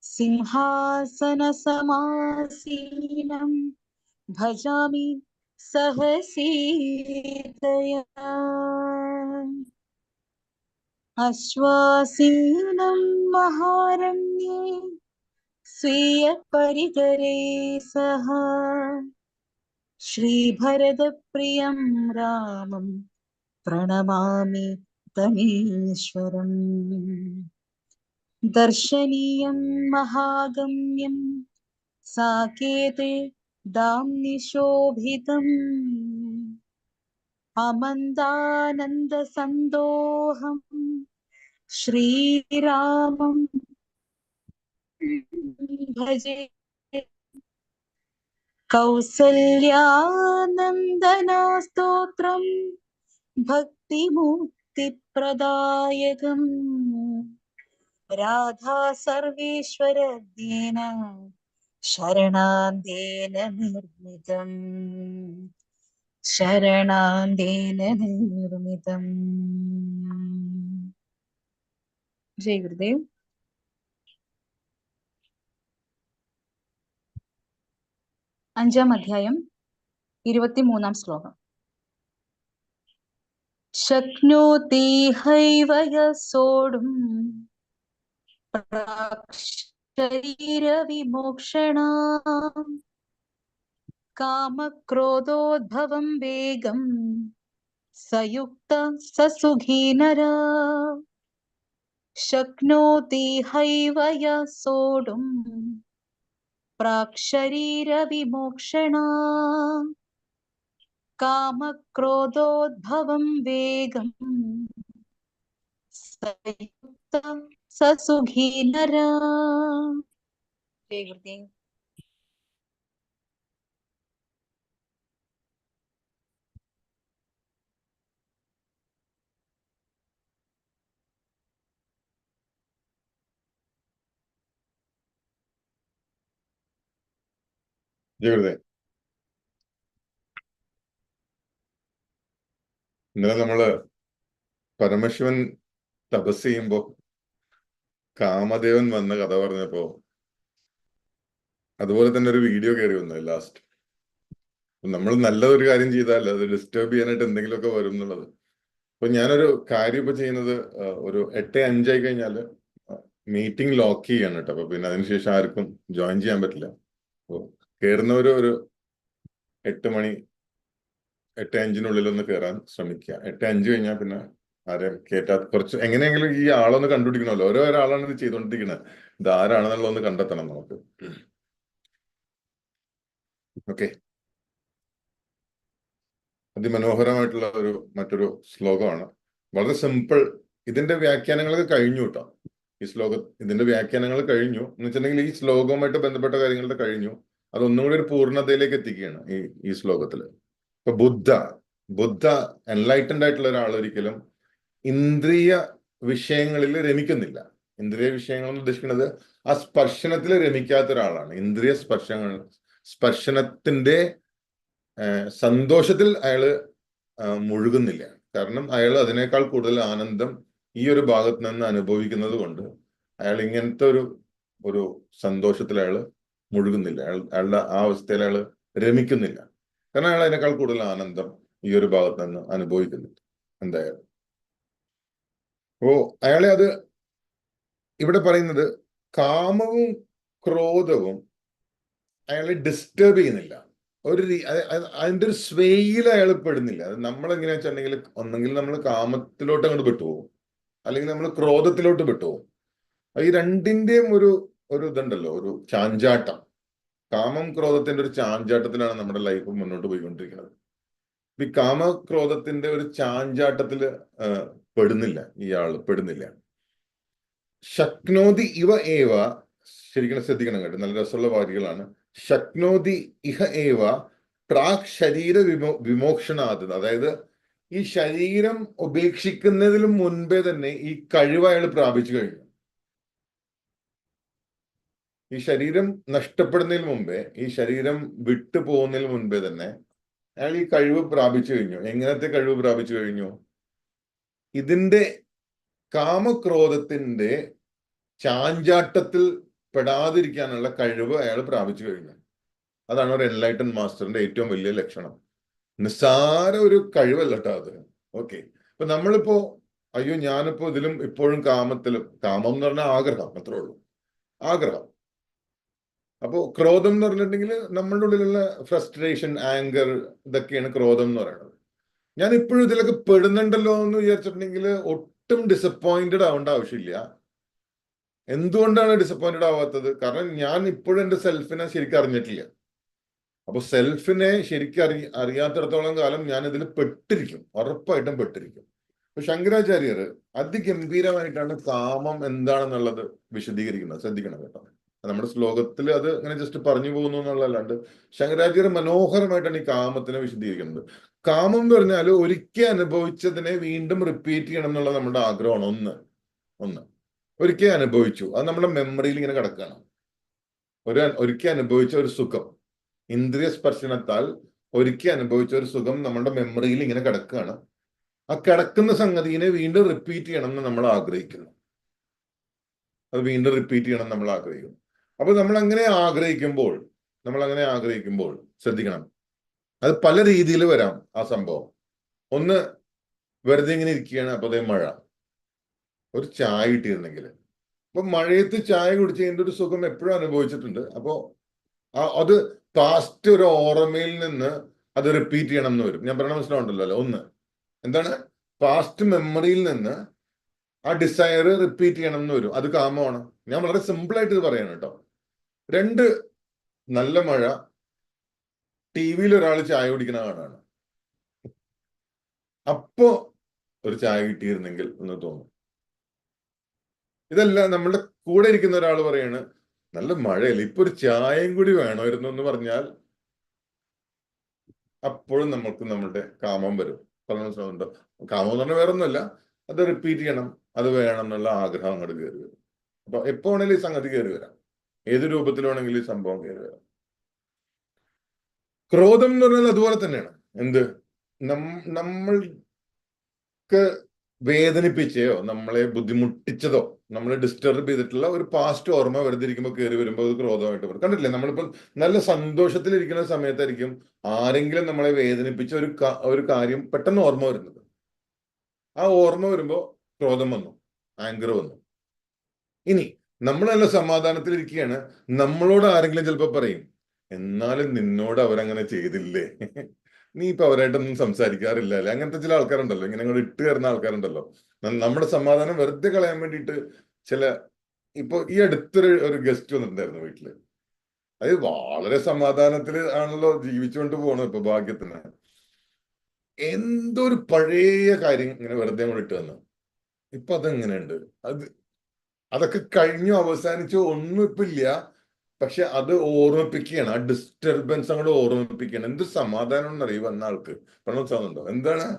सिंहासनसमासीनं भजामि सहसीतया। अश्वासीनं महारण्ये स्वीयपरिकरे सह। श्रीभरतप्रियं रामं प्रणमामि तमीश्वरम्। ദർശനീയം മഹാഗമ്യം സാകേതേ ദാംനി ശോഭിതം അമന്താനന്ദസന്തോഹം ശ്രീരാമം ഭജേ. കൗസല്യാനന്ദനാസ്തോത്രം ഭക്തിമുക്തിപ്രദായകം രാധാ സർവീശ്വരദീന ശരണാന്തേന നിർമ്മിതം. ശരണാന്തേന നിർമ്മിതം. ജയ ഗുരുദേവ്. അഞ്ചാം അധ്യായം ഇരുപത്തിമൂന്നാം ശ്ലോകം. ശക്നോതി ഹൈവയ സോടും काम कामक्रोधोद्भवं वेगं सयुक्त ससुखी नर शक्नोति हैवय सोढुम् प्राक्शरीरविमोक्षणा कामक्रोधोद्भवं वेगम् सयुक्त സസുഖീ നര ഇന്നലെ നമ്മൾ പരമശിവൻ തപസ് ചെയ്യുമ്പോ കാമദേവൻ വന്ന കഥ പറഞ്ഞപ്പോ അതുപോലെ തന്നെ ഒരു വീഡിയോ കയറി വന്നു ലാസ്റ്റ് നമ്മൾ നല്ലതൊരു കാര്യം ചെയ്താൽ അത് ഡിസ്റ്റർബ് ചെയ്യാനായിട്ട് എന്തെങ്കിലുമൊക്കെ വരും എന്നുള്ളത്. അപ്പൊ ഞാനൊരു കാര്യം ഇപ്പൊ ചെയ്യുന്നത് ഒരു എട്ട് അഞ്ചായി കഴിഞ്ഞാൽ മീറ്റിംഗ് ലോക്ക് ചെയ്യാണ് കേട്ടോ. അപ്പൊ പിന്നെ അതിനുശേഷം ആർക്കും ജോയിൻ ചെയ്യാൻ പറ്റില്ല. അപ്പോൾ കയറുന്നവര് ഒരു എട്ട് മണി എട്ട് അഞ്ചിനുള്ളിൽ ഒന്ന് കയറാൻ ശ്രമിക്കുക. എട്ട് അഞ്ച് കഴിഞ്ഞാൽ പിന്നെ ആരെയും കേട്ടാ കുറച്ച് എങ്ങനെയെങ്കിലും ഈ ആളൊന്ന് കണ്ടുപിടിക്കണമല്ലോ. ഓരോ ഒരാളാണ് ഇത് ചെയ്തുകൊണ്ടിരിക്കുന്നത് ഇത് ആരാണെന്നുള്ളതൊന്ന് കണ്ടെത്തണം നമുക്ക്. ഓക്കെ. അതിമനോഹരമായിട്ടുള്ള ഒരു മറ്റൊരു ശ്ലോകമാണ്. വളരെ സിമ്പിൾ. ഇതിന്റെ വ്യാഖ്യാനങ്ങളൊക്കെ കഴിഞ്ഞു കേട്ടോ. ഈ ശ്ലോക ഇതിന്റെ വ്യാഖ്യാനങ്ങൾ കഴിഞ്ഞു. എന്ന് വെച്ചിട്ടുണ്ടെങ്കിൽ ഈ ശ്ലോകവുമായിട്ട് ബന്ധപ്പെട്ട കാര്യങ്ങളുടെ കഴിഞ്ഞു. അതൊന്നും കൂടി ഒരു പൂർണതയിലേക്ക് എത്തിക്കുകയാണ് ഈ ഈ ശ്ലോകത്തിൽ. ഇപ്പൊ ബുദ്ധ. ബുദ്ധ എൻലൈറ്റൻഡ് ആയിട്ടുള്ള ഒരാൾ ഒരിക്കലും ഇന്ദ്രിയ വിഷയങ്ങളിൽ രമിക്കുന്നില്ല. ഇന്ദ്രിയ വിഷയങ്ങൾ ഉദ്ദേശിക്കുന്നത് ആ സ്പർശനത്തിൽ രമിക്കാത്ത ഒരാളാണ്. ഇന്ദ്രിയ സ്പർശങ്ങൾ സ്പർശനത്തിന്റെ സന്തോഷത്തിൽ അയാൾ മുഴുകുന്നില്ല. കാരണം അയാൾ അതിനേക്കാൾ കൂടുതൽ ആനന്ദം ഈ ഒരു ഭാഗത്ത് നിന്ന് അനുഭവിക്കുന്നത് കൊണ്ട് അയാൾ ഇങ്ങനത്തെ ഒരു ഒരു സന്തോഷത്തിൽ അയാൾ മുഴുകുന്നില്ല. അയാൾ അയാളുടെ ആ അവസ്ഥയിൽ അയാൾ രമിക്കുന്നില്ല. കാരണം അയാൾ അതിനേക്കാൾ കൂടുതൽ ആനന്ദം ഈ ഒരു ഭാഗത്ത് നിന്ന് അനുഭവിക്കുന്നുണ്ട്. എന്തായാലും. അപ്പോ അയാളെ അത് ഇവിടെ പറയുന്നത് കാമവും ക്രോധവും അയാളെ ഡിസ്റ്റർബ് ചെയ്യുന്നില്ല. ഒരു അതിന്റെ ഒരു സ്വേയിൽ അയാൾ പെടുന്നില്ല. അത് നമ്മൾ എങ്ങനെയാ വെച്ചിട്ടുണ്ടെങ്കിൽ ഒന്നെങ്കിൽ നമ്മൾ കാമത്തിലോട്ട് അങ്ങോട്ട് പെട്ടുപോകും. അല്ലെങ്കിൽ നമ്മൾ ക്രോധത്തിലോട്ട് പെട്ടുപോകും. ഈ രണ്ടിന്റെയും ഒരു ഒരു ഇതുണ്ടല്ലോ ഒരു ചാഞ്ചാട്ടം. കാമം ക്രോധത്തിന്റെ ഒരു ചാഞ്ചാട്ടത്തിലാണ് നമ്മുടെ ലൈഫ് മുന്നോട്ട് പോയിക്കൊണ്ടിരിക്കുന്നത്. ഈ കാമക്രോധത്തിന്റെ ഒരു ചാഞ്ചാട്ടത്തിൽ പെടുന്നില്ല. ഇയാൾ പെടുന്നില്ല. ശക്നോതി ഇവ ഏവ? ശരിക്കും ശ്രദ്ധിക്കണം കേട്ടോ. നല്ല രസമുള്ള വാരികളാണ് ശക്നോതി ഇഹ ഏവ? പ്രാക് ശരീര വിമോ വിമോക്ഷണാത്. അതായത് ഈ ശരീരം ഉപേക്ഷിക്കുന്നതിന് മുൻപേ തന്നെ ഈ കഴിവ് അയാൾ പ്രാപിച്ചു കഴിഞ്ഞു. ഈ ശരീരം നഷ്ടപ്പെടുന്നതിന് മുമ്പേ ഈ ശരീരം വിട്ടു പോകുന്നതിന് മുൻപേ തന്നെ അയാൾ ഈ കഴിവ് പ്രാപിച്ചു കഴിഞ്ഞു. എങ്ങനത്തെ കഴിവ് പ്രാപിച്ചു കഴിഞ്ഞു? ഇതിന്റെ കാമക്രോധത്തിന്റെ ചാഞ്ചാട്ടത്തിൽ പെടാതിരിക്കാനുള്ള കഴിവ് അയാൾ പ്രാപിച്ചു കഴിഞ്ഞു. അതാണ് ഒരു എൻലൈറ്റൻ മാസ്റ്ററിന്റെ ഏറ്റവും വലിയ ലക്ഷണം. നിസ്സാര ഒരു കഴിവല്ല കേട്ടോ അത്. ഓക്കെ. ഇപ്പൊ നമ്മളിപ്പോ അയ്യോ ഞാനിപ്പോ ഇതിലും ഇപ്പോഴും കാമത്തിലും കാമം എന്ന് പറഞ്ഞാൽ ആഗ്രഹം അത്രേ ഉള്ളൂ. ആഗ്രഹം. അപ്പോ ക്രോധം എന്ന് പറഞ്ഞിട്ടുണ്ടെങ്കിൽ നമ്മളുടെ ഉള്ളിലുള്ള ഫ്രസ്ട്രേഷൻ ആങ്കർ ഇതൊക്കെയാണ് ക്രോധം എന്ന് പറയുന്നത്. ഞാൻ ഇപ്പോഴും ഇതിലൊക്കെ പെടുന്നുണ്ടല്ലോ എന്ന് വിചാരിച്ചിട്ടുണ്ടെങ്കിൽ ഒട്ടും ഡിസപ്പോയിന്റഡ് ആവേണ്ട ആവശ്യമില്ല. എന്തുകൊണ്ടാണ് ഡിസപ്പോയിന്റഡ് ആവാത്തത്? കാരണം ഞാൻ ഇപ്പോഴും എന്റെ സെൽഫിനെ ശരിക്കും അറിഞ്ഞിട്ടില്ല. അപ്പൊ സെൽഫിനെ ശരിക്കും അറി അറിയാത്തിടത്തോളം കാലം ഞാൻ ഇതിൽ പെട്ടിരിക്കും. ഉറപ്പായിട്ടും പെട്ടിരിക്കും. അപ്പൊ ശങ്കരാചാര്യർ അതിഗംഭീരമായിട്ടാണ് കാമം എന്താണെന്നുള്ളത് വിശദീകരിക്കുന്നത്. ശ്രദ്ധിക്കണം കേട്ടോ. നമ്മുടെ ശ്ലോകത്തിൽ അത് ഇങ്ങനെ ജസ്റ്റ് പറഞ്ഞു പോകുന്നു എന്നുള്ളതല്ലാണ്ട് ശങ്കരാചാര്യ മനോഹരമായിട്ടാണ് ഈ കാമത്തിനെ വിശദീകരിക്കുന്നത്. കാമം എന്ന് പറഞ്ഞാൽ ഒരിക്കൽ അനുഭവിച്ചതിനെ വീണ്ടും റിപ്പീറ്റ് ചെയ്യണം എന്നുള്ള നമ്മുടെ ആഗ്രഹമാണ്. ഒന്ന് ഒന്ന്. ഒരിക്കൽ അനുഭവിച്ചു. അത് നമ്മുടെ മെമ്മറിയിൽ ഇങ്ങനെ കിടക്കുകയാണ്. ഒരു ഒരിക്കൽ അനുഭവിച്ച ഒരു സുഖം. ഇന്ദ്രിയ സ്പർശനത്താൽ ഒരിക്കൽ അനുഭവിച്ച ഒരു സുഖം നമ്മുടെ മെമ്മറിയിൽ ഇങ്ങനെ കിടക്കുകയാണ്. ആ കിടക്കുന്ന സംഗതിനെ വീണ്ടും റിപ്പീറ്റ് ചെയ്യണം എന്ന് നമ്മൾ ആഗ്രഹിക്കുന്നു. അത് വീണ്ടും റിപ്പീറ്റ് ചെയ്യണം നമ്മൾ ആഗ്രഹിക്കുന്നു. അപ്പൊ നമ്മൾ അങ്ങനെ ആഗ്രഹിക്കുമ്പോൾ നമ്മൾ അങ്ങനെ ആഗ്രഹിക്കുമ്പോൾ ശ്രദ്ധിക്കണം. അത് പല രീതിയിൽ വരാം ആ സംഭവം. ഒന്ന് വെറുതെ ഇങ്ങനെ ഇരിക്കുകയാണ് അപ്പൊ അതേ മഴ. ഒരു ചായ കിട്ടിയിരുന്നെങ്കിൽ. അപ്പൊ മഴയത്ത് ചായ കുടിച്ചതിന്റെ ഒരു സുഖം എപ്പോഴും അനുഭവിച്ചിട്ടുണ്ട്. അപ്പോ അത് പാസ്റ്റ് ഒരു ഓർമ്മയിൽ നിന്ന് അത് റിപ്പീറ്റ് ചെയ്യണം എന്ന് വരും. ഞാൻ പറഞ്ഞ മനസ്സിലാവുണ്ടല്ലോ ഒന്ന് എന്താണ്? പാസ്റ്റ് മെമ്മറിയിൽ നിന്ന് ആ ഡിസയർ റിപ്പീറ്റ് ചെയ്യണം എന്ന് വരും. അത് കാമമാണ്. ഞാൻ വളരെ സിമ്പിൾ ആയിട്ട് ഇത് പറയാണ് കേട്ടോ. രണ്ട് നല്ല മഴ ടി വിയിൽ ഒരാൾ ചായ കുടിക്കുന്ന കാണാണ്. അപ്പോ ഒരു ചായ കിട്ടിയിരുന്നെങ്കിൽ എന്ന് തോന്നും. ഇതല്ല നമ്മളുടെ കൂടെ ഇരിക്കുന്ന ഒരാൾ പറയാണ് നല്ല മഴയല്ലേ ഇപ്പൊ ഒരു ചായയും കൂടി വേണമായിരുന്നു എന്ന് പറഞ്ഞാൽ അപ്പോഴും നമ്മൾക്ക് നമ്മളുടെ കാമം വരും. പറഞ്ഞ മനസ്സിലാവുന്നുണ്ടോ? കാമം എന്ന് പറഞ്ഞാൽ വേറെ ഒന്നുമല്ല അത് റിപ്പീറ്റ് ചെയ്യണം അത് വേണം എന്നുള്ള ആഗ്രഹം അങ്ങോട്ട് കയറി വരും. അപ്പൊ എപ്പോ വേണേലും ഈ സംഗതി കയറി വരാം. ഏത് രൂപത്തിലാണെങ്കിലും ഈ സംഭവം കയറി വരാം. ക്രോധം എന്ന് പറഞ്ഞാൽ അതുപോലെ തന്നെയാണ്. എന്ത്? നമ്മൾക്ക് വേദനിപ്പിച്ചയോ നമ്മളെ ബുദ്ധിമുട്ടിച്ചതോ നമ്മളെ ഡിസ്റ്റർബ് ചെയ്തിട്ടുള്ള ഒരു പാസ്റ്റ് ഓർമ്മ വെറുതെ ഇരിക്കുമ്പോൾ കയറി വരുമ്പോൾ അത് ക്രോധമായിട്ട് വരും. കണ്ടില്ലേ നമ്മളിപ്പോൾ നല്ല സന്തോഷത്തിലിരിക്കുന്ന സമയത്തായിരിക്കും ആരെങ്കിലും നമ്മളെ വേദനിപ്പിച്ച ഒരു ഒരു കാര്യം പെട്ടെന്ന് ഓർമ്മ വരുന്നത്. ആ ഓർമ്മ വരുമ്പോൾ ക്രോധം വന്നു ആങ്കർ വന്നു. ഇനി നമ്മൾ നല്ല സമാധാനത്തിലിരിക്കുകയാണ്. നമ്മളോട് ആരെങ്കിലും ചിലപ്പോൾ പറയും എന്നാലും നിന്നോട് അവരങ്ങനെ ചെയ്തില്ലേ? നീ ഇപ്പൊ അവരായിട്ടൊന്നും സംസാരിക്കാറില്ല അല്ലെ? അങ്ങനത്തെ ചില ആൾക്കാരുണ്ടല്ലോ. ഇങ്ങനെ അങ്ങോട്ട് ഇട്ട് കയറുന്ന ആൾക്കാരുണ്ടല്ലോ. നമ്മുടെ സമാധാനം വെറുതെ കളയാൻ വേണ്ടിയിട്ട് ചില ഇപ്പൊ ഈ അടുത്തൊരു ഒരു ഗസ്റ്റ് വന്നിട്ടുണ്ടായിരുന്നു വീട്ടിൽ. അത് വളരെ സമാധാനത്തിൽ ആണല്ലോ ജീവിച്ചുകൊണ്ട് പോകണം ഇപ്പൊ ഭാഗ്യത്തിന്. എന്തോ ഒരു പഴയ കാര്യം ഇങ്ങനെ വെറുതെ അങ്ങോട്ട് ഇട്ട് തന്നു ഇപ്പൊ അതെങ്ങനെയുണ്ട്? അത് അതൊക്കെ കഴിഞ്ഞു അവസാനിച്ചു. ഒന്നും ഇപ്പൊ ഇല്ല. പക്ഷെ അത് ഓർമ്മിപ്പിക്കുകയാണ്. ആ ഡിസ്റ്റർബൻസ് അങ്ങോട്ട് ഓർമ്മിപ്പിക്കുകയാണ്. എന്ത് സമാധാനം ഉണ്ടറിയും വന്ന ആൾക്ക്? പ്രണോത്സാവുന്നുണ്ടോ എന്താണ്?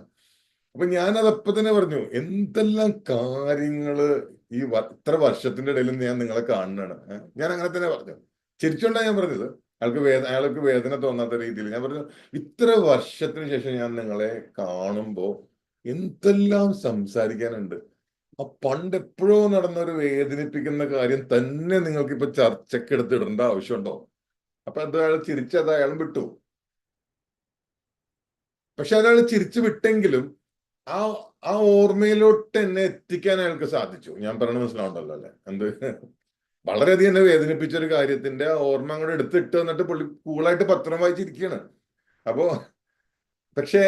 അപ്പൊ ഞാൻ അതപ്പൊ തന്നെ പറഞ്ഞു എന്തെല്ലാം കാര്യങ്ങൾ ഈ ഇത്ര വർഷത്തിന്റെ ഇടയിൽ ഞാൻ നിങ്ങളെ കാണുന്നതാണ്. ഞാൻ അങ്ങനെ തന്നെ പറഞ്ഞു. ചിരിച്ചോണ്ടാ ഞാൻ പറഞ്ഞത്. അയാൾക്ക് വേദന അയാൾക്ക് വേദന തോന്നാത്ത രീതിയിൽ. ഞാൻ പറഞ്ഞു ഇത്ര വർഷത്തിന് ശേഷം ഞാൻ നിങ്ങളെ കാണുമ്പോ എന്തെല്ലാം സംസാരിക്കാനുണ്ട്? ആ പണ്ട് എപ്പോഴോ നടന്ന ഒരു വേദനിപ്പിക്കുന്ന കാര്യം തന്നെ നിങ്ങൾക്ക് ഇപ്പൊ ചർച്ചയ്ക്ക് എടുത്തിടേണ്ട ആവശ്യമുണ്ടോ? അപ്പൊ അത് അയാൾ ചിരിച്ചത് അയാൾ വിട്ടു. പക്ഷെ അയാൾ ചിരിച്ചു വിട്ടെങ്കിലും ആ ആ ഓർമ്മയിലോട്ട് എന്നെ എത്തിക്കാൻ അയാൾക്ക് സാധിച്ചു. ഞാൻ പറയണ മനസ്സിലാവുണ്ടല്ലോ അല്ലെ? എന്ത്? വളരെയധികം എന്നെ വേദനിപ്പിച്ച ഒരു കാര്യത്തിന്റെ ആ ഓർമ്മ അങ്ങോട്ട് എടുത്തിട്ട് എന്നിട്ട് പുള്ളി കൂളായിട്ട് പത്രം വായിച്ചിരിക്കുകയാണ്. അപ്പോ പക്ഷേ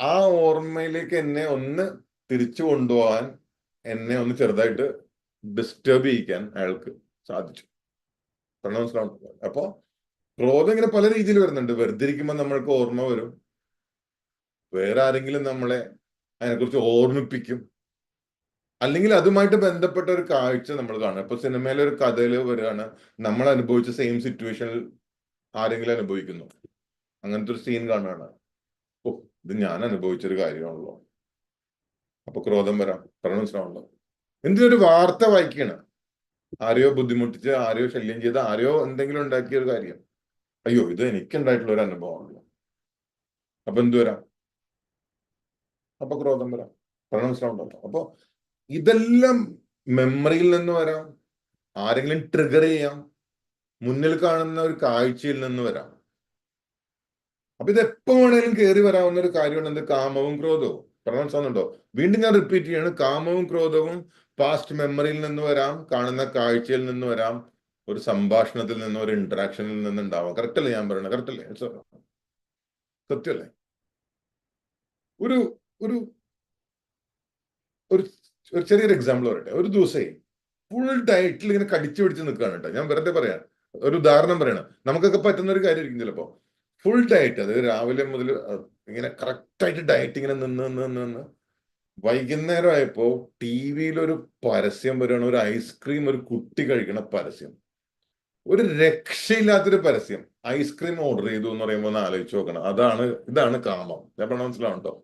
ആ ഓർമ്മയിലേക്ക് എന്നെ ഒന്ന് തിരിച്ചു കൊണ്ടുപോകാൻ എന്നെ ഒന്ന് ചെറുതായിട്ട് ഡിസ്റ്റർബ് ചെയ്യിക്കാൻ അയാൾക്ക് സാധിച്ചു. മനസ്സിലാവും അപ്പോ ക്രോധം ഇങ്ങനെ പല രീതിയിൽ വരുന്നുണ്ട്. വെറുതെ ഇരിക്കുമ്പോൾ നമ്മൾക്ക് ഓർമ്മ വരും. വേറെ ആരെങ്കിലും നമ്മളെ അതിനെക്കുറിച്ച് ഓർമ്മിപ്പിക്കും. അല്ലെങ്കിൽ അതുമായിട്ട് ബന്ധപ്പെട്ട ഒരു കാഴ്ച നമ്മൾ കാണും. ഇപ്പൊ സിനിമയിലെ ഒരു കഥയിൽ വരികയാണ്. നമ്മൾ അനുഭവിച്ച സെയിം സിറ്റുവേഷനിൽ ആരെങ്കിലും അനുഭവിക്കുന്നു. അങ്ങനത്തെ ഒരു സീൻ കാണുകയാണ്. ഓ ഇത് ഞാൻ അനുഭവിച്ചൊരു കാര്യമാണല്ലോ. അപ്പൊ ക്രോധം വരാം. മനസ്സിലാവണല്ലോ എന്തിനൊരു വാർത്ത വായിക്കുകയാണ് ആരെയോ ബുദ്ധിമുട്ടിച്ച് ആരെയോ ശല്യം ചെയ്ത് ആരെയോ എന്തെങ്കിലും ഉണ്ടാക്കിയ ഒരു കാര്യം. അയ്യോ ഇത് എനിക്ക് ഉണ്ടായിട്ടുള്ള ഒരു അനുഭവമാണല്ലോ. അപ്പൊ എന്തു വരാം? അപ്പൊ ക്രോധം വരാം. പറഞ്ഞ മനസ്സിലാവുണ്ടല്ലോ അപ്പൊ ഇതെല്ലാം മെമ്മറിയിൽ നിന്ന് വരാം. ആരെങ്കിലും ട്രിഗർ ചെയ്യാം. മുന്നിൽ കാണുന്ന ഒരു കാഴ്ചയിൽ നിന്ന് വരാം. അപ്പൊ ഇത് എപ്പോ വേണേലും കയറി വരാവുന്ന ഒരു കാര്യമാണ് എന്ത്? കാമവും ക്രോധവും. മനസ്സിലാവുന്നുണ്ടോ വീണ്ടും ഞാൻ റിപ്പീറ്റ് ചെയ്യാണ്. കാമവും ക്രോധവും പാസ്റ്റ് മെമ്മറിയിൽ നിന്ന് വരാം. കാണുന്ന കാഴ്ചയിൽ നിന്ന് വരാം. ഒരു സംഭാഷണത്തിൽ നിന്ന് ഒരു ഇന്ററാക്ഷനിൽ നിന്ന് ഉണ്ടാവാം കറക്റ്റ് അല്ലേ ഞാൻ പറയുന്നത് കറക്റ്റ് അല്ലേ? സത്യല്ലേ ഒരു ഒരു ഒരു ചെറിയൊരു എക്സാമ്പിൾ പറയട്ടെ. ഒരു ദിവസേ ഫുൾ ഡയറ്റിൽ ഇങ്ങനെ കടിച്ചു പിടിച്ച് നിൽക്കുകയാണ് കേട്ടോ. ഞാൻ വെറുതെ പറയാം. ഒരു ഉദാഹരണം പറയണം. നമുക്കൊക്കെ പറ്റുന്ന ഒരു കാര്യമായിരിക്കും ചിലപ്പോ. ഫുൾ ഡയറ്റ് അത് രാവിലെ മുതൽ ഇങ്ങനെ കറക്റ്റായിട്ട് ഡയറ്റ് ഇങ്ങനെ നിന്ന് നിന്ന് നിന്ന് വൈകുന്നേരം ആയപ്പോ ടി വിയിൽ ഒരു പരസ്യം വരികയാണ്. ഒരു ഐസ്ക്രീം ഒരു കുട്ടി കഴിക്കണ പരസ്യം. ഒരു രക്ഷയില്ലാത്തൊരു പരസ്യം. ഐസ്ക്രീം ഓർഡർ ചെയ്തു എന്ന് പറയുമ്പോൾ ഒന്ന് ആലോചിച്ച് നോക്കണം. അതാണ് ഇതാണ് കാമം. ഞാൻ പറഞ്ഞ മനസ്സിലാവുണ്ടോ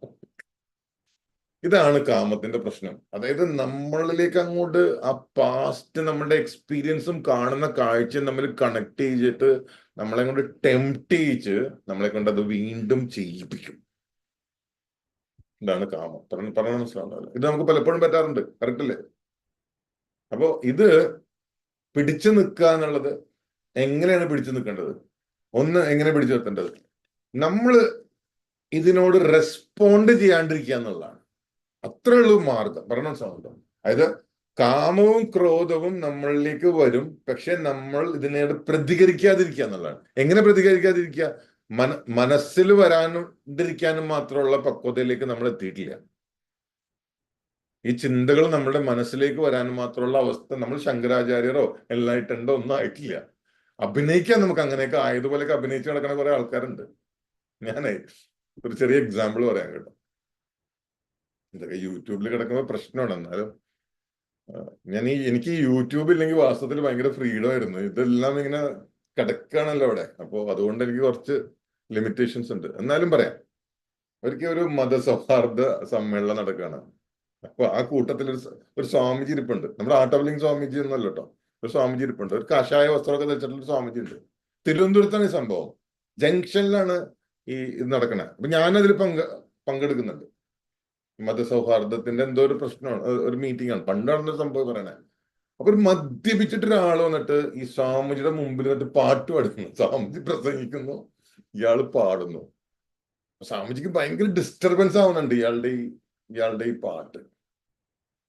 ഇതാണ് കാമത്തിന്റെ പ്രശ്നം. അതായത് നമ്മളിലേക്ക് അങ്ങോട്ട് ആ പാസ്റ്റ് നമ്മുടെ എക്സ്പീരിയൻസും കാണുന്ന കാഴ്ചയും നമ്മൾ കണക്ട് ചെയ്തിട്ട് നമ്മളെ കൊണ്ട് ടെംപ്റ്റ് ചെയ്യിച്ച് നമ്മളെ കൊണ്ട് അത് വീണ്ടും ചെയ്യിപ്പിക്കും. ഇതാണ് കാമം. പറഞ്ഞു പറഞ്ഞ മനസ്സിലാവുന്നത് ഇത് നമുക്ക് പലപ്പോഴും പറ്റാറുണ്ട്. കറക്റ്റ് അല്ലേ? അപ്പോ ഇത് പിടിച്ചു നിൽക്കുക എന്നുള്ളത് എങ്ങനെയാണ് പിടിച്ചു നിൽക്കേണ്ടത്? ഒന്ന് എങ്ങനെ പിടിച്ചു നിർത്തേണ്ടത്? നമ്മൾ ഇതിനോട് റെസ്പോണ്ട് ചെയ്യാണ്ടിരിക്കുക എന്നുള്ളതാണ്. അത്രേ ഉള്ളൂ മാർഗം. പറഞ്ഞ സമുദ്രം അതായത് കാമവും ക്രോധവും നമ്മളിലേക്ക് വരും പക്ഷെ നമ്മൾ ഇതിനോട് പ്രതികരിക്കാതിരിക്കുക എന്നുള്ളതാണ്. എങ്ങനെ പ്രതികരിക്കാതിരിക്കുക? മന മനസ്സിൽ വരാണ്ടിരിക്കാനും മാത്രമുള്ള പക്വതയിലേക്ക് നമ്മൾ എത്തിയിട്ടില്ല. ഈ ചിന്തകൾ നമ്മുടെ മനസ്സിലേക്ക് വരാനും മാത്രമുള്ള അവസ്ഥ നമ്മൾ ശങ്കരാചാര്യരോ എല്ലായിട്ടുണ്ടോ ഒന്നും ആയിട്ടില്ല. അഭിനയിക്കാൻ നമുക്ക് അങ്ങനെയൊക്കെ. ആയതുപോലെയൊക്കെ അഭിനയിച്ച് നടക്കുന്ന കുറെ ആൾക്കാരുണ്ട്. ഞാനേ ഒരു ചെറിയ എക്സാമ്പിൾ പറയാൻ കേട്ടോ. ഇതൊക്കെ യൂട്യൂബിൽ കിടക്കുമ്പോൾ പ്രശ്നമാണ്. എന്നാലും ഞാൻ ഈ എനിക്ക് യൂട്യൂബ് ഇല്ലെങ്കിൽ വാസ്തവത്തിൽ ഭയങ്കര ഫ്രീഡം ആയിരുന്നു. ഇതെല്ലാം ഇങ്ങനെ കിടക്കുകയാണല്ലോ അവിടെ. അപ്പോൾ അതുകൊണ്ട് എനിക്ക് കുറച്ച് ലിമിറ്റേഷൻസ് ഉണ്ട്. എന്നാലും പറയാം. ഒരിക്കൽ ഒരു മതസൗഹാർദ്ദ സമ്മേളനം നടക്കുകയാണ്. അപ്പൊ ആ കൂട്ടത്തിൽ ഒരു ഒരു സ്വാമിജി ഇരിപ്പുണ്ട്. നമ്മുടെ ആട്ടവലിംഗ് സ്വാമിജി എന്നല്ല കേട്ടോ ഒരു സ്വാമിജി ഇരിപ്പുണ്ട്. ഒരു കഷായ വസ്ത്രമൊക്കെ ധരിച്ചിട്ടുള്ള സ്വാമിജി ഉണ്ട്. തിരുവനന്തപുരത്താണ് ഈ സംഭവം. ജംഗ്ഷനിലാണ് ഈ ഇത് നടക്കണേ. അപ്പൊ ഞാനതിൽ പങ്ക് പങ്കെടുക്കുന്നുണ്ട്. മതസൗഹാർദ്ദത്തിന്റെ എന്തോ ഒരു പ്രശ്നമാണ് ഒരു മീറ്റിംഗ് ആണ്. പണ്ട് നടന്ന സംഭവം പറയണേ. അപ്പൊ ഒരു മദ്യപിച്ചിട്ട് ഒരാൾ വന്നിട്ട് ഈ സ്വാമിജിയുടെ മുമ്പിൽ വന്നിട്ട് പാട്ട് പാടുന്നു. സ്വാമിജി പ്രസംഗിക്കുന്നു ഇയാൾ പാടുന്നു. സ്വാമിജിക്ക് ഭയങ്കര ഡിസ്റ്റർബൻസ് ആവുന്നുണ്ട് ഇയാളുടെ ഈ ഇയാളുടെ ഈ പാട്ട്.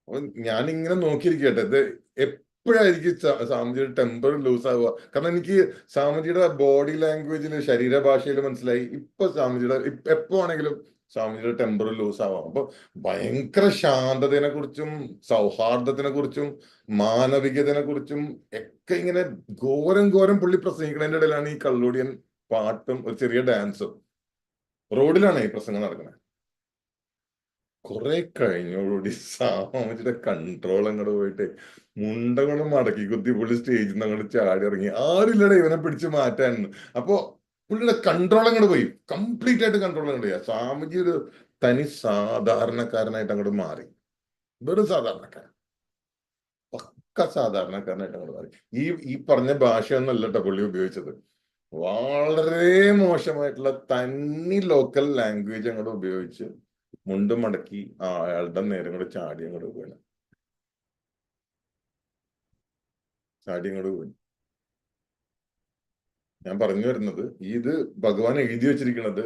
അപ്പൊ ഞാനിങ്ങനെ നോക്കിയിരിക്കട്ടെ ഇത് എപ്പോഴായിരിക്കും സ്വാമിജിയുടെ ടെമ്പർ ലൂസ് ആവുക? കാരണം എനിക്ക് സ്വാമിജിയുടെ ബോഡി ലാംഗ്വേജിൽ ശരീരഭാഷയിൽ മനസ്സിലായി. ഇപ്പൊ സ്വാമിജിയുടെ എപ്പോ ആണെങ്കിലും സ്വാമിജിയുടെ ടെമ്പർ ലൂസ് ആവാം. അപ്പൊ ഭയങ്കര ശാന്തതയെ കുറിച്ചും സൗഹാർദ്ദത്തിനെ കുറിച്ചും മാനവികതനെ കുറിച്ചും ഒക്കെ ഇങ്ങനെ ഘോരം ഘോരം പുള്ളി പ്രസംഗിക്കുന്നതിന്റെ ഇടയിലാണ് ഈ കള്ളൂടിയൻ പാട്ടും ഒരു ചെറിയ ഡാൻസും റോഡിലാണ് ഈ പ്രസംഗം നടക്കുന്നത് കുറെ കഴിഞ്ഞോടുകൂടി സാമജിയുടെ കൺട്രോൾ അങ്ങോട്ട് പോയിട്ട് മുണ്ടകളും മടക്കി കുത്തി പുള്ളി സ്റ്റേജിൽ നിന്ന് അങ്ങോട്ട് ചാടി ഇറങ്ങി ആരില്ലടെ ഇവനെ പിടിച്ചു മാറ്റാൻ. അപ്പോ പുള്ളിയുടെ കൺട്രോൾ അങ്ങോട്ട് പോയി. കംപ്ലീറ്റ് ആയിട്ട് കൺട്രോൾ അങ്ങോട്ട് പോയി. സ്വാമിജി ഒരു തനി സാധാരണക്കാരനായിട്ട് അങ്ങോട്ട് മാറി. വെറും സാധാരണക്കാരൻ. പക്ക സാധാരണക്കാരനായിട്ട് അങ്ങോട്ട് മാറി. ഈ ഈ പറഞ്ഞ ഭാഷയൊന്നല്ല കേട്ടോ പുള്ളി ഉപയോഗിച്ചത്. വളരെ മോശമായിട്ടുള്ള തനി ലോക്കൽ ലാംഗ്വേജ് അങ്ങോട്ട് ഉപയോഗിച്ച് മുണ്ട് മടക്കി അയാളുടെ നേരം കൂടെ ചാടി അങ്ങോട്ട് പോയി ചാടി അങ്ങോട്ട് വീണു. ഞാൻ പറഞ്ഞു വരുന്നത് ഇത് ഭഗവാൻ എഴുതി വെച്ചിരിക്കുന്നത്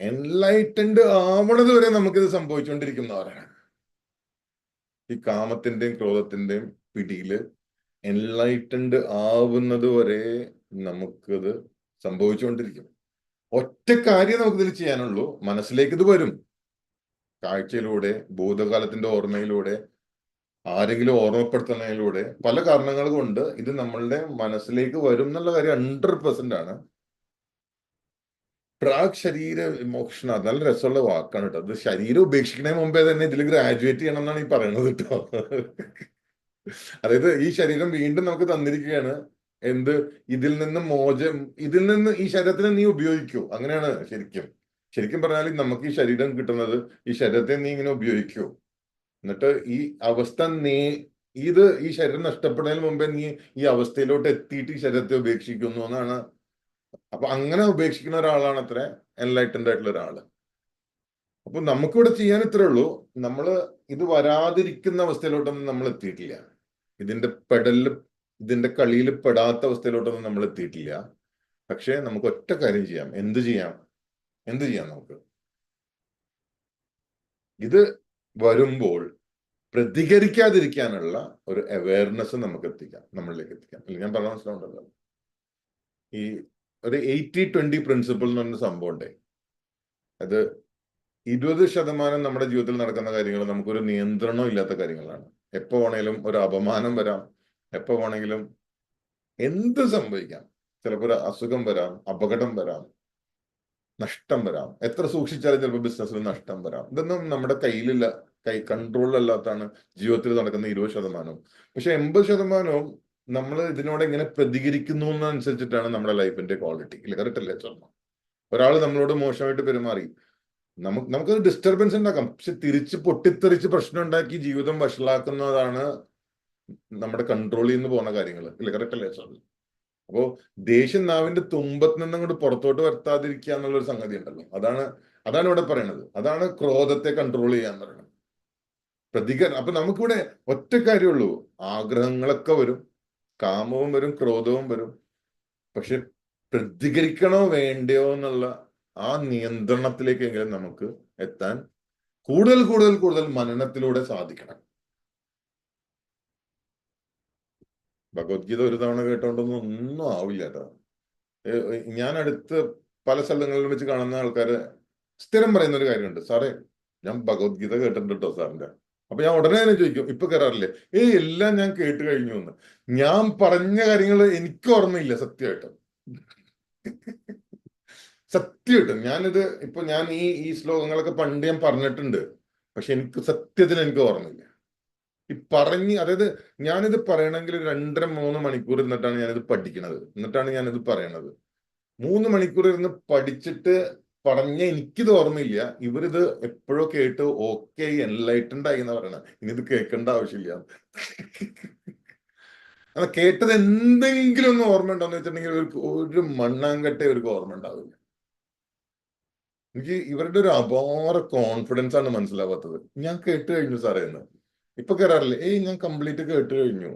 എൻലൈറ്റൻഡ് ആവണത് വരെ നമുക്കിത് സംഭവിച്ചുകൊണ്ടിരിക്കുന്നവരാണ് ഈ കാമത്തിന്റെയും ക്രോധത്തിന്റെയും പിടിയിൽ എൻലൈറ്റൻഡ് ആവുന്നത് വരെ നമുക്കിത് സംഭവിച്ചുകൊണ്ടിരിക്കും ഒറ്റ കാര്യം നമുക്കിതിൽ ചെയ്യാനുള്ളൂ. മനസ്സിലേക്ക് ഇത് വരും. കാഴ്ചയിലൂടെ ഭൂതകാലത്തിന്റെ ഓർമ്മയിലൂടെ ആരെങ്കിലും ഓർമ്മപ്പെടുത്തുന്നതിലൂടെ പല കാരണങ്ങൾ കൊണ്ട് ഇത് നമ്മളുടെ മനസ്സിലേക്ക് വരും എന്നുള്ള കാര്യം ഹൺഡ്രഡ് പെർസെന്റ് ആണ്. പ്രാക് ശരീര വിമോക്ഷണ നല്ല രസമുള്ള വാക്കാണ് കേട്ടോ അത് ശരീരം ഉപേക്ഷിക്കുന്നതിന് മുമ്പേ തന്നെ ഇതിൽ ഗ്രാജുവേറ്റ് ചെയ്യണം എന്നാണ് ഈ പറയുന്നത് കേട്ടോ അതായത് ഈ ശരീരം വീണ്ടും നമുക്ക് തന്നിരിക്കുകയാണ്. എന്ത്? ഇതിൽ നിന്ന് മോചം ഇതിൽ നിന്ന് ഈ ശരീരത്തിനെ നീ ഉപയോഗിക്കൂ. അങ്ങനെയാണ് ശരിക്കും. ശരിക്കും പറഞ്ഞാൽ നമുക്ക് ഈ ശരീരം കിട്ടുന്നത് ഈ ശരീരത്തെ നീ ഇങ്ങനെ ഉപയോഗിക്കൂ. എന്നിട്ട് ഈ അവസ്ഥ നീ ഇത് ഈ ശരീരം നഷ്ടപ്പെടുന്നതിന് മുമ്പേ നീ ഈ അവസ്ഥയിലോട്ട് എത്തിയിട്ട് ഈ ശരീരത്തെ ഉപേക്ഷിക്കുന്നു എന്നാണ്. അപ്പൊ അങ്ങനെ ഉപേക്ഷിക്കുന്ന ഒരാളാണ് അത്ര എൻലൈറ്റൻഡ് ആയിട്ടുള്ള ഒരാൾ അപ്പൊ നമുക്കിവിടെ ചെയ്യാൻ ഇത്രേ ഉള്ളൂ. നമ്മൾ ഇത് വരാതിരിക്കുന്ന അവസ്ഥയിലോട്ടൊന്നും നമ്മൾ എത്തിയിട്ടില്ല. ഇതിന്റെ പെടലിൽ ഇതിന്റെ കളിയിൽ പെടാത്ത അവസ്ഥയിലോട്ടൊന്നും നമ്മൾ എത്തിയിട്ടില്ല. പക്ഷെ നമുക്ക് ഒറ്റ കാര്യം ചെയ്യാം. എന്ത് ചെയ്യാം? എന്ത് ചെയ്യാം നമുക്ക്? ഇത് വരുമ്പോൾ പ്രതികരിക്കാതിരിക്കാനുള്ള ഒരു അവയർനെസ് നമുക്ക് എത്തിക്കാം നമ്മളിലേക്ക് എത്തിക്കാം. അല്ലെങ്കിൽ ഞാൻ പറഞ്ഞ മനസ്സിലാവുണ്ടല്ലോ ഈ ഒരു എയ്റ്റി ട്വന്റി പ്രിൻസിപ്പിൾ എന്ന് പറഞ്ഞ സംഭവം ഉണ്ട്. അത് ഇരുപത് ശതമാനം നമ്മുടെ ജീവിതത്തിൽ നടക്കുന്ന കാര്യങ്ങൾ നമുക്കൊരു നിയന്ത്രണം ഇല്ലാത്ത കാര്യങ്ങളാണ്. എപ്പോ വേണേലും ഒരു അപമാനം വരാം എപ്പോ വേണമെങ്കിലും എന്ത് സംഭവിക്കാം ചിലപ്പോൾ ഒരു അസുഖം വരാം അപകടം വരാം നഷ്ടം വരാം. എത്ര സൂക്ഷിച്ചാലും ചിലപ്പോൾ ബിസിനസ്സിൽ നഷ്ടം വരാം. ഇതൊന്നും നമ്മുടെ കയ്യിലില്ല. കൈ കൺട്രോളിലല്ലാത്താണ് ജീവിതത്തിൽ നടക്കുന്ന ഇരുപത് ശതമാനവും. പക്ഷെ എൺപത് ശതമാനവും നമ്മൾ ഇതിനോട് എങ്ങനെ പ്രതികരിക്കുന്നു എന്നനുസരിച്ചിട്ടാണ് നമ്മുടെ ലൈഫിന്റെ ക്വാളിറ്റി ഇല്ല? കറക്റ്റ് അല്ലേ സ്വർണ ഒരാൾ നമ്മളോട് മോശമായിട്ട് പെരുമാറി. നമുക്ക് നമുക്കത് ഡിസ്റ്റർബൻസ് ഉണ്ടാക്കാം. പക്ഷെ തിരിച്ച് പൊട്ടിത്തെറിച്ച് പ്രശ്നം ഉണ്ടാക്കി ജീവിതം വഷളാക്കുന്നതാണ് നമ്മുടെ കൺട്രോളിൽ നിന്ന് പോകുന്ന കാര്യങ്ങൾ ഇല്ല? കറക്റ്റ് അല്ലേ സ്വർണ അപ്പോ ദേഷ്യം നാവിന്റെ തുമ്പത്ത് നിന്നും അങ്ങോട്ട് പുറത്തോട്ട് വരുത്താതിരിക്കുക എന്നുള്ളൊരു സംഗതി ഉണ്ടല്ലോ. അതാണ് അതാണ് ഇവിടെ പറയണത്. അതാണ് ക്രോധത്തെ കൺട്രോൾ ചെയ്യാൻ പറയുന്നത്. പ്രതികരണം. അപ്പൊ നമുക്കിവിടെ ഒറ്റ കാര്യമുള്ളൂ ആഗ്രഹങ്ങളൊക്കെ വരും കാമവും വരും ക്രോധവും വരും. പക്ഷെ പ്രതികരിക്കണോ വേണ്ടയോ എന്നുള്ള ആ നിയന്ത്രണത്തിലേക്കെങ്കിലും നമുക്ക് എത്താൻ കൂടുതൽ കൂടുതൽ കൂടുതൽ മനനത്തിലൂടെ സാധിക്കണം. ഭഗവത്ഗീത ഒരു തവണ കേട്ടോണ്ടൊന്നും ഒന്നും ആവില്ല കേട്ടോ. ഏ- ഏ- ഞാൻ അടുത്ത് പല സ്ഥലങ്ങളിലും വെച്ച് കാണുന്ന ആൾക്കാര് സ്ഥിരം പറയുന്ന ഒരു കാര്യമുണ്ട്. സാറേ ഞാൻ ഭഗവത്ഗീത കേട്ടിട്ടുണ്ട് കേട്ടോ സാറിന്റെ അപ്പൊ ഞാൻ ഉടനെ തന്നെ ചോദിക്കും ഇപ്പൊ കയറാറില്ലേ ഏയ് എല്ലാം ഞാൻ കേട്ട് കഴിഞ്ഞു എന്ന്. ഞാൻ പറഞ്ഞ കാര്യങ്ങൾ എനിക്ക് ഓർമ്മയില്ല സത്യമായിട്ടും. സത്യമായിട്ടും. ഞാനിത് ഇപ്പൊ ഞാൻ ഈ ഈ ശ്ലോകങ്ങളൊക്കെ പണ്ട് ഞാൻ പറഞ്ഞിട്ടുണ്ട്. പക്ഷെ എനിക്ക് സത്യത്തിന് എനിക്ക് ഓർമ്മയില്ല. ഈ പറഞ്ഞ് അതായത് ഞാനിത് പറയണമെങ്കിൽ രണ്ടര മൂന്ന് മണിക്കൂർ ഇരുന്നിട്ടാണ് ഞാനിത് പഠിക്കണത്. എന്നിട്ടാണ് ഞാനിത് പറയണത്. മൂന്ന് മണിക്കൂർ ഇരുന്ന് പഠിച്ചിട്ട് പറഞ്ഞ എനിക്കിത് ഓർമ്മയില്ല. ഇവരിത് എപ്പോഴോ കേട്ട് ഓക്കെ എൻലൈറ്റൻഡ് ആയി എന്ന് പറയണത്. ഇനി ഇത് കേൾക്കേണ്ട ആവശ്യമില്ല. അത് കേട്ടത് എന്തെങ്കിലും ഒന്ന് ഓർമ്മ ഉണ്ടോന്ന് വെച്ചിട്ടുണ്ടെങ്കിൽ ഒരു മണ്ണാങ്കട്ടെ ഇവർക്ക് ഓർമ്മ ഉണ്ടാവില്ല. എനിക്ക് ഇവരുടെ ഒരു അപാര കോൺഫിഡൻസ് ആണ് മനസ്സിലാവാത്തത്. ഞാൻ കേട്ട് കഴിഞ്ഞു സാറേ എന്ന് ഇപ്പൊ കയറാറില്ല ഏയ് ഞാൻ കംപ്ലീറ്റ് കേട്ട് കഴിഞ്ഞു.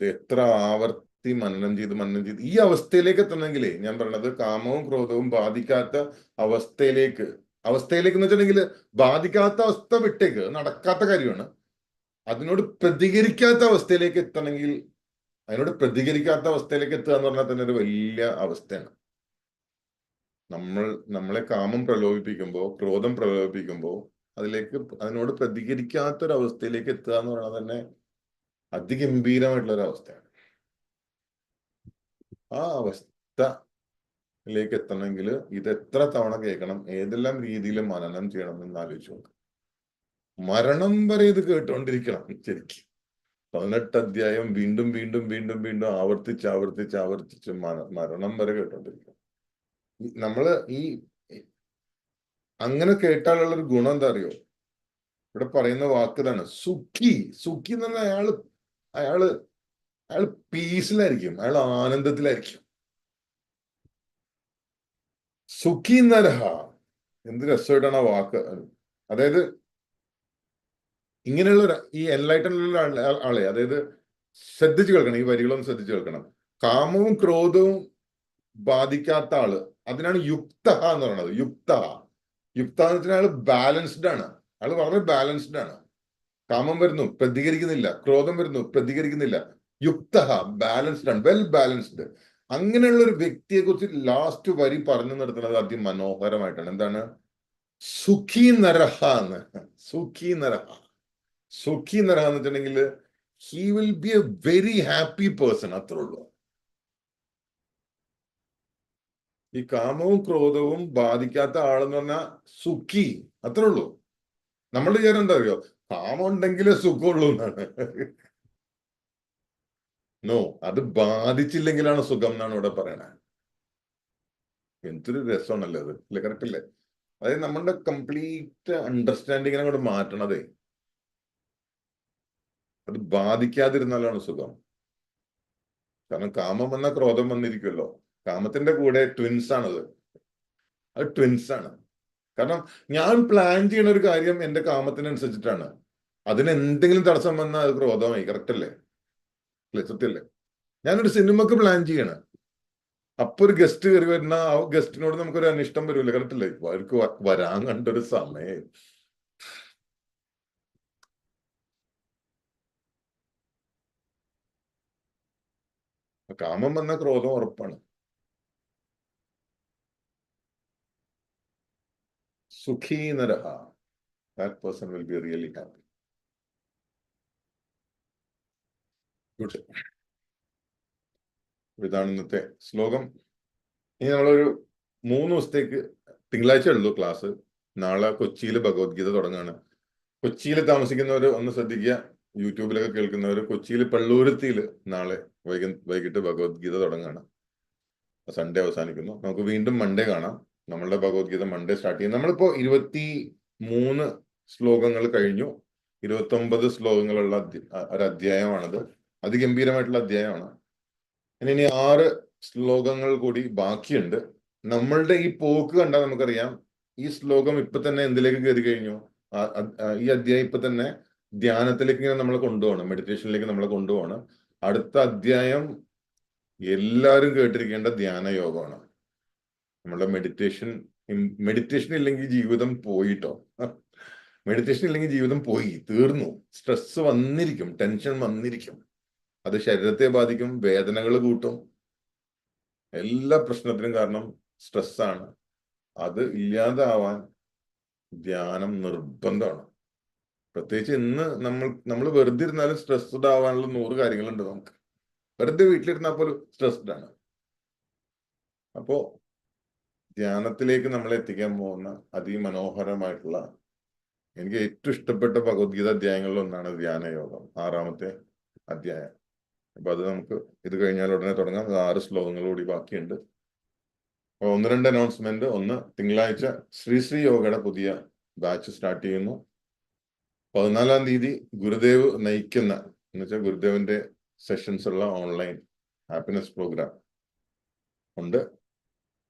എത്ര ആവർത്തി മനനം ചെയ്ത് മനനം ചെയ്ത്. ഈ അവസ്ഥയിലേക്ക് എത്തണമെങ്കിലേ ഞാൻ പറഞ്ഞത് കാമവും ക്രോധവും ബാധിക്കാത്ത അവസ്ഥയിലേക്ക്. അവസ്ഥയിലേക്ക് എന്ന് വെച്ചിട്ടുണ്ടെങ്കിൽ ബാധിക്കാത്ത അവസ്ഥ വിട്ടേക്ക്. നടക്കാത്ത കാര്യമാണ്. അതിനോട് പ്രതികരിക്കാത്ത അവസ്ഥയിലേക്ക് എത്തണമെങ്കിൽ അതിനോട് പ്രതികരിക്കാത്ത അവസ്ഥയിലേക്ക് എത്തുക എന്ന് പറഞ്ഞാൽ തന്നെ ഒരു വലിയ അവസ്ഥയാണ്. നമ്മൾ നമ്മളെ കാമം പ്രലോഭിപ്പിക്കുമ്പോൾ ക്രോധം പ്രലോഭിപ്പിക്കുമ്പോൾ അതിലേക്ക് അതിനോട് പ്രതികരിക്കാത്ത ഒരു അവസ്ഥയിലേക്ക് എത്തുക എന്ന് പറയുന്നത് തന്നെ അതിഗംഭീരമായിട്ടുള്ള ഒരു അവസ്ഥയാണ് ആ അവസ്ഥയിലേക്ക് എത്തണമെങ്കിൽ ഇത് എത്ര തവണ കേൾക്കണം ഏതെല്ലാം രീതിയിൽ മനനം ചെയ്യണം എന്ന് ആലോചിച്ച് മരണം വരെ ഇത് കേട്ടുകൊണ്ടിരിക്കണം ശരിക്കും. പതിനെട്ട് അധ്യായം വീണ്ടും വീണ്ടും വീണ്ടും വീണ്ടും ആവർത്തിച്ച് ആവർത്തിച്ച് ആവർത്തിച്ച് മരണം വരെ കേട്ടോണ്ടിരിക്കണം. നമ്മൾ ഈ അങ്ങനെ കേട്ടാലുള്ള ഒരു ഗുണം എന്താ അറിയോ ഇവിടെ പറയുന്ന വാക്ക് ഇതാണ് സുഖി. സുഖി എന്ന് പറഞ്ഞാൽ അയാൾ അയാൾ അയാൾ പീസിലായിരിക്കും അയാൾ ആനന്ദത്തിലായിരിക്കും. സുഖി നരഹ എന്ത് രസമായിട്ടാണ് ആ വാക്ക്. അതായത് ഇങ്ങനെയുള്ള ഈ എൻലൈറ്റനുള്ള ആളെ അതായത് ശ്രദ്ധിച്ചു കേൾക്കണം ഈ വരികളൊന്നും ശ്രദ്ധിച്ചു കേൾക്കണം. കാമവും ക്രോധവും ബാധിക്കാത്ത ആൾ അതിനാണ് യുക്ത എന്ന് പറയുന്നത്. യുക്ത യുക്ത എന്ന് അയാൾ ബാലൻസ്ഡ് ആണ്. അയാൾ വളരെ ബാലൻസ്ഡ് ആണ്. കാമം വരുന്നു പ്രതികരിക്കുന്നില്ല. ക്രോധം വരുന്നു പ്രതികരിക്കുന്നില്ല. യുക്ത ബാലൻസ്ഡ് ആണ് വെൽ ബാലൻസ്ഡ് അങ്ങനെയുള്ള ഒരു വ്യക്തിയെ കുറിച്ച് ലാസ്റ്റ് വരി പറഞ്ഞു നിർത്തുന്നത് അതിമനോഹരമായിട്ടാണ്. എന്താണ്? സുഖി നരഹ എന്ന്. സുഖി നരഹ. സുഖി നരഹ എന്ന് വെച്ചിട്ടുണ്ടെങ്കിൽ he will be a very happy person അത്രേ ഉള്ളൂ. ഈ കാമവും ക്രോധവും ബാധിക്കാത്ത ആളെന്ന് പറഞ്ഞാൽ സുഖി അത്രേ ഉള്ളൂ. നമ്മളുടെ വിചാരം എന്താ അറിയോ? കാമം ഉണ്ടെങ്കിലേ സുഖമുള്ളൂ എന്നാണ്. നോ അത് ബാധിച്ചില്ലെങ്കിലാണ് സുഖം എന്നാണ് ഇവിടെ പറയണത് എന്തൊരു രസമാണല്ലേ അത് അല്ലെ? കറക്റ്റ് അല്ലേ? അതായത് നമ്മളുടെ കംപ്ലീറ്റ് അണ്ടർസ്റ്റാൻഡിങ്ങിനെ അങ്ങോട്ട് മാറ്റണതേ. അത് ബാധിക്കാതിരുന്നാലാണ് സുഖം. കാരണം കാമം വന്നാൽ ക്രോധം വന്നിരിക്കുമല്ലോ കാമത്തിന്റെ കൂടെ ട്വിൻസ് ആണത്. അത് ട്വിൻസ് ആണ്. കാരണം ഞാൻ പ്ലാൻ ചെയ്യുന്ന ഒരു കാര്യം എന്റെ കാമത്തിനനുസരിച്ചിട്ടാണ്. അതിന് എന്തെങ്കിലും തടസ്സം വന്നാൽ അത് ക്രോധമായി കറക്റ്റ് അല്ലേ? സത്യല്ലേ? ഞാനൊരു സിനിമക്ക് പ്ലാൻ ചെയ്യണം. അപ്പൊ ഒരു ഗസ്റ്റ് കയറി വരുന്ന ആ ഗസ്റ്റിനോട് നമുക്കൊരു അനിഷ്ടം വരില്ല? കറക്റ്റ് അല്ലേ? അവർക്ക് വരാൻ കണ്ടൊരു സമയം. കാമം വന്ന ക്രോധം ഉറപ്പാണ്. സുഖീ നരഹ that person will be really happy good ഇതാണ് ഇന്നത്തെ ശ്ലോകം. ഇനി നമ്മളൊരു മൂന്ന് ദിവസത്തേക്ക് തിങ്കളാഴ്ച ഉള്ളൂ ക്ലാസ് നാളെ കൊച്ചിയിൽ ഭഗവത്ഗീത തുടങ്ങാണ്. കൊച്ചിയിൽ താമസിക്കുന്നവർ ഒന്ന് ശ്രദ്ധിക്കുക. യൂട്യൂബിലൊക്കെ കേൾക്കുന്നവർ കൊച്ചിയിൽ പള്ളൂരത്തിയിൽ നാളെ വൈകി വൈകിട്ട് ഭഗവത്ഗീത തുടങ്ങാണ്. സൺഡേ അവസാനിക്കുന്നു. നമുക്ക് വീണ്ടും മൺഡേ കാണാം. നമ്മളുടെ ഭഗവത്ഗീത മൺഡേ സ്റ്റാർട്ട് ചെയ്യും. നമ്മളിപ്പോ ഇരുപത്തി മൂന്ന് ശ്ലോകങ്ങൾ കഴിഞ്ഞു. ഇരുപത്തി ഒമ്പത് ശ്ലോകങ്ങളുള്ള ഒരു അധ്യായമാണത് അതിഗംഭീരമായിട്ടുള്ള അധ്യായമാണ്. ഇനി ആറ് ശ്ലോകങ്ങൾ കൂടി ബാക്കിയുണ്ട്. നമ്മളുടെ ഈ പോക്ക് കണ്ടാൽ നമുക്കറിയാം ഈ ശ്ലോകം ഇപ്പൊ തന്നെ എന്തിലേക്ക് കയറി കഴിഞ്ഞു? ഈ അധ്യായം ഇപ്പൊ തന്നെ ധ്യാനത്തിലേക്ക് ഇങ്ങനെ നമ്മളെ കൊണ്ടുപോകണം. മെഡിറ്റേഷനിലേക്ക് നമ്മളെ കൊണ്ടുപോകണം. അടുത്ത അധ്യായം എല്ലാവരും കേട്ടിരിക്കേണ്ട ധ്യാന യോഗമാണ് നമ്മുടെ മെഡിറ്റേഷൻ മെഡിറ്റേഷൻ ഇല്ലെങ്കിൽ ജീവിതം പോയിട്ടോ? മെഡിറ്റേഷൻ ഇല്ലെങ്കിൽ ജീവിതം പോയി തീർന്നു. സ്ട്രെസ് വന്നിരിക്കും ടെൻഷൻ വന്നിരിക്കും. അത് ശരീരത്തെ ബാധിക്കും വേദനകൾ കൂട്ടും. എല്ലാ പ്രശ്നത്തിനും കാരണം സ്ട്രെസ്സാണ് അത് ഇല്ലാതാവാൻ ധ്യാനം നിർബന്ധമാണ്. പ്രത്യേകിച്ച് ഇന്ന് നമ്മൾ നമ്മൾ വെറുതെ ഇരുന്നാലും സ്ട്രെസ്ഡ് ആവാനുള്ള നൂറ് കാര്യങ്ങളുണ്ട് നമുക്ക്. വെറുതെ വീട്ടിലിരുന്നാൽ പോലും സ്ട്രെസ്ഡ് ആണ്. അപ്പോ ധ്യാനത്തിലേക്ക് നമ്മളെ എത്തിക്കാൻ പോകുന്ന അതിമനോഹരമായിട്ടുള്ള എനിക്ക് ഏറ്റവും ഇഷ്ടപ്പെട്ട ഭഗവത്ഗീത അധ്യായങ്ങളിൽ ഒന്നാണ് ധ്യാനയോഗം ആറാമത്തെ അധ്യായം. അപ്പൊ അത് നമുക്ക് ഇത് കഴിഞ്ഞാൽ ഉടനെ തുടങ്ങാം. ആറ് ശ്ലോകങ്ങൾ കൂടി ബാക്കിയുണ്ട്. അപ്പൊ ഒന്ന് രണ്ട് അനൗൺസ്മെന്റ് ഒന്ന് തിങ്കളാഴ്ച ശ്രീ ശ്രീ യോഗയുടെ പുതിയ ബാച്ച് സ്റ്റാർട്ട് ചെയ്യുന്നു. പതിനാലാം തീയതി ഗുരുദേവ് നയിക്കുന്ന എന്നുവെച്ചാൽ ഗുരുദേവന്റെ സെഷൻസ് ഉള്ള ഓൺലൈൻ ഹാപ്പിനെസ് പ്രോഗ്രാം ഉണ്ട്.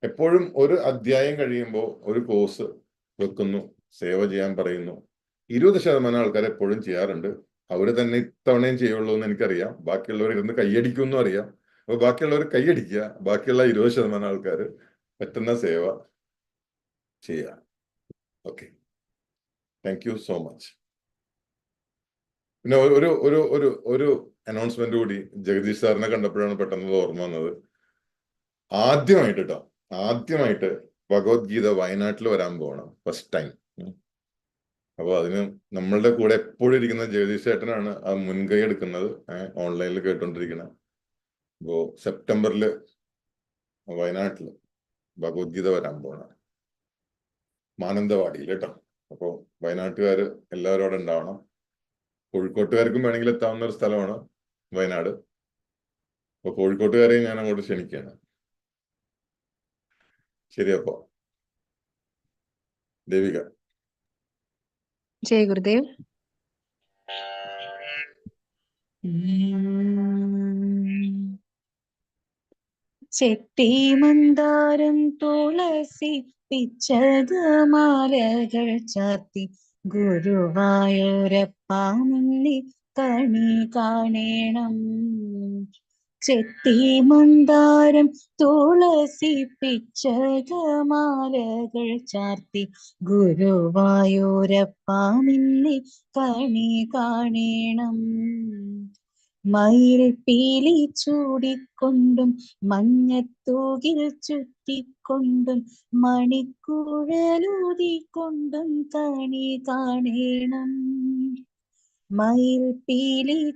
എപ്പോഴും ഒരു അധ്യായം കഴിയുമ്പോൾ ഒരു കോഴ്സ് വെക്കുന്നു സേവ ചെയ്യാൻ പറയുന്നു. ഇരുപത് ശതമാനം ആൾക്കാർ എപ്പോഴും ചെയ്യാറുണ്ട്. അവർ തന്നെ ഇത്തവണയും ചെയ്യുള്ളൂ എന്ന് എനിക്കറിയാം. ബാക്കിയുള്ളവർ ഇരുന്ന് കൈയടിക്കുമെന്നും അറിയാം. അപ്പൊ ബാക്കിയുള്ളവർ കൈയടിക്കുക ബാക്കിയുള്ള ഇരുപത് ശതമാനം ആൾക്കാർ പറ്റുന്ന സേവ ചെയ്യുക okay thank you so much പിന്നെ ഒരു ഒരു ഒരു ഒരു അനൗൺസ്മെന്റ് കൂടി ജഗദീഷ് സാറിനെ കണ്ടപ്പോഴാണ് പെട്ടെന്ന് ഓർമ്മ വന്നത്. ആദ്യമായിട്ട് കേട്ടോ ആദ്യമായിട്ട് ഭഗവത്ഗീത വയനാട്ടിൽ വരാൻ പോകണം ഫസ്റ്റ് ടൈം അപ്പൊ അതിന് നമ്മളുടെ കൂടെ എപ്പോഴും ഇരിക്കുന്ന ജഗദീഷ് ചേട്ടനാണ് ആ മുൻകൈ എടുക്കുന്നത്. ഓൺലൈനിൽ കേട്ടോണ്ടിരിക്കുന്നത് അപ്പോ സെപ്റ്റംബറിൽ വയനാട്ടിൽ ഭഗവത്ഗീത വരാൻ പോകണം. മാനന്തവാടിയിൽ കേട്ടോ. അപ്പോ വയനാട്ടുകാർ എല്ലാവരും അവിടെ ഉണ്ടാവണം. കോഴിക്കോട്ടുകാർക്കും വേണമെങ്കിൽ എത്താവുന്ന ഒരു സ്ഥലമാണ് വയനാട്. അപ്പൊ കോഴിക്കോട്ടുകാരെയും ഞാൻ അങ്ങോട്ട് ക്ഷണിക്കുകയാണ്. ശരി അപ്പോ. ദേവിക. ജയ ഗുരുദേവ്. ചെട്ടി മന്ദാരം തുളസി പിച്ചത് മാലകൾ ചാത്തി ഗുരുവായൂരപ്പാമുന്നി കണി കാണേണം. ചെത്തി മന്ദാരം തുളസി പിച്ചകമാലകൾ ചാർത്തി ഗുരുവായൂരപ്പാമിന്നി കണി കാണേണം. മയിൽ പീലി ചൂടിക്കൊണ്ടും മഞ്ഞത്തൂകിൽ ചുറ്റിക്കൊണ്ടും മണിക്കുഴലൂതിക്കൊണ്ടും കണി കാണേണം. മയിൽ പീലി